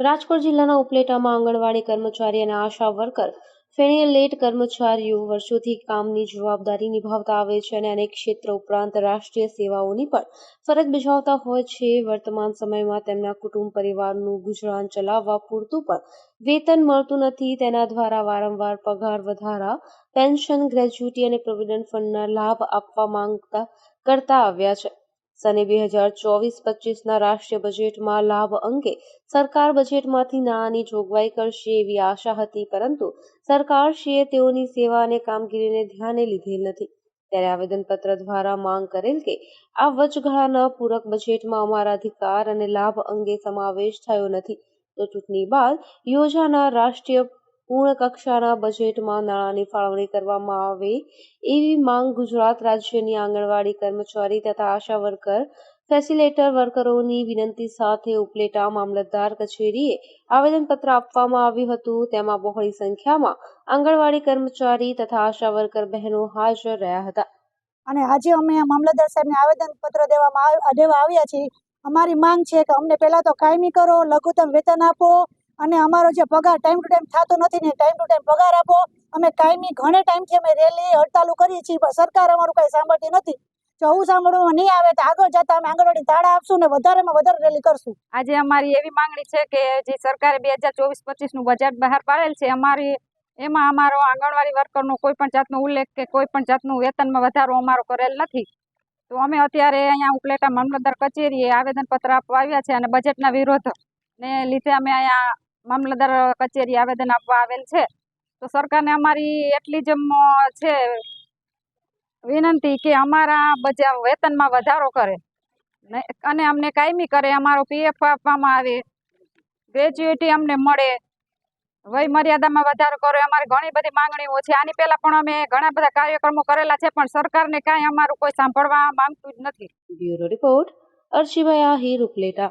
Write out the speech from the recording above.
રાજકોટ જિલ્લાના ઉપલેટામાં આંગણવાડી કર્મચારી અને આશા વર્કર ફેણીએ કર્મચારીઓ વર્ષોથી કામની જવાબદારી નિભાવતા આવે છે અને અનેક ક્ષેત્ર ઉપરાંત રાષ્ટ્રીય સેવાઓની પણ ફરજ બજાવતા હોય છે. વર્તમાન સમયમાં તેમના કુટુંબ પરિવારનું ગુજરાન ચલાવવા પૂરતું પણ વેતન મળતું નથી. તેના દ્વારા વારંવાર પગાર વધારા, પેન્શન, ગ્રેજ્યુટી અને પ્રોવિડન્ટ ફંડના લાભ આપવા માંગતા કરતા આવ્યા છે. સને બે હજાર ચોવીસ પચીસના રાષ્ટ્રીય બજેટમાં લાભ અંગે સરકાર બજેટમાંથી નાની જોગવાઈ કરશે એવી આશા હતી, પરંતુ સરકારશ્રીએ તેઓની સેવા અને કામગીરીને ધ્યાને લીધેલ નથી. ત્યારે આવેદનપત્ર દ્વારા માંગ કરેલ કે આ વચગાળાના પૂરક બજેટમાં અમારા અધિકાર અને લાભ અંગે સમાવેશ થયો નથી. તો ચૂંટણી બાદ યોજાનાર રાષ્ટ્રીય પૂર્ણ કક્ષાના બજેટમાં નાણાંની ફાળવણી કરવામાં આવે એવી માંગ ગુજરાત રાજ્યની આંગણવાડી કર્મચારી તથા આશા વર્કર ફેસિલેટર વર્કરોની વિનંતી સાથે ઉપલેટા મામલતદાર કચેરીએ આવેદનપત્ર આપવામાં આવ્યું હતું. તેમાં બહોળી સંખ્યામાં આંગણવાડી કર્મચારી તથા આશા વર્કર બહેનો હાજર રહ્યા હતા. અને આજે અમે મામલતદાર સાહેબને આવેદનપત્ર દેવામાં દેવા આવ્યા છીએ. અમારી માંગ છે કે અમને પહેલાં તો કાયમી કરો, લઘુત્તમ વેતન આપો અને અમારો જે પગાર ટાઈમ ટુ ટાઈમ થતો નથી ને ટાઈમ ટુ ટાઈમ પગાર આપો. અમે કાયમી ઘણે ટાઈમથી અમે રેલી હડતાલો કરીએ છીએ, પણ સરકાર અમારું કંઈ સાંભળતી નથી. જો હું સાંભળવામાં નહીં આવે તો આગળ જતા અમે આંગણવાડી તાળા આપશું ને વધારેમાં વધારે રેલી કરશું. આજે અમારી એવી માંગણી છે કે જે સરકારે બે હજાર ચોવીસ પચીસનું બજેટ બહાર પાડેલ છે, અમારી એમાં અમારો આંગણવાડી વર્કરનો કોઈ પણ જાતનો ઉલ્લેખ કે કોઈ પણ જાતનું વેતનમાં વધારો અમારો કરેલ નથી. તો અમે અત્યારે અહીંયા ઉપલેટા મામલતદાર કચેરીએ આવેદનપત્ર આપવા આવ્યા છે અને બજેટના વિરોધ ને લીધે અમે અહીંયા મામલતદાર કચેરી આવેદન આપવા આવેલ છે. તો સરકારને અમારી એટલી જ છે, વિનંતી કે અમારા બજા વેતનમાં વધારો કરે. અને અમને કાયમી કરે, અમારો પીએફ આપવામાં આવે. ગ્રેજ્યુએટી અમને મળે. વય મર્યાદામાં વધારો કરે, અમારી ઘણી બધી માંગણીઓ છે. આની પહેલાં પણ અમે ઘણા બધા કાર્યક્રમો કરેલા છે, પણ સરકારને કાંઈ અમારું કોઈ સાંભળવા માંગતું જ નથી. Bureau report Arshibhai Ahir Upleta.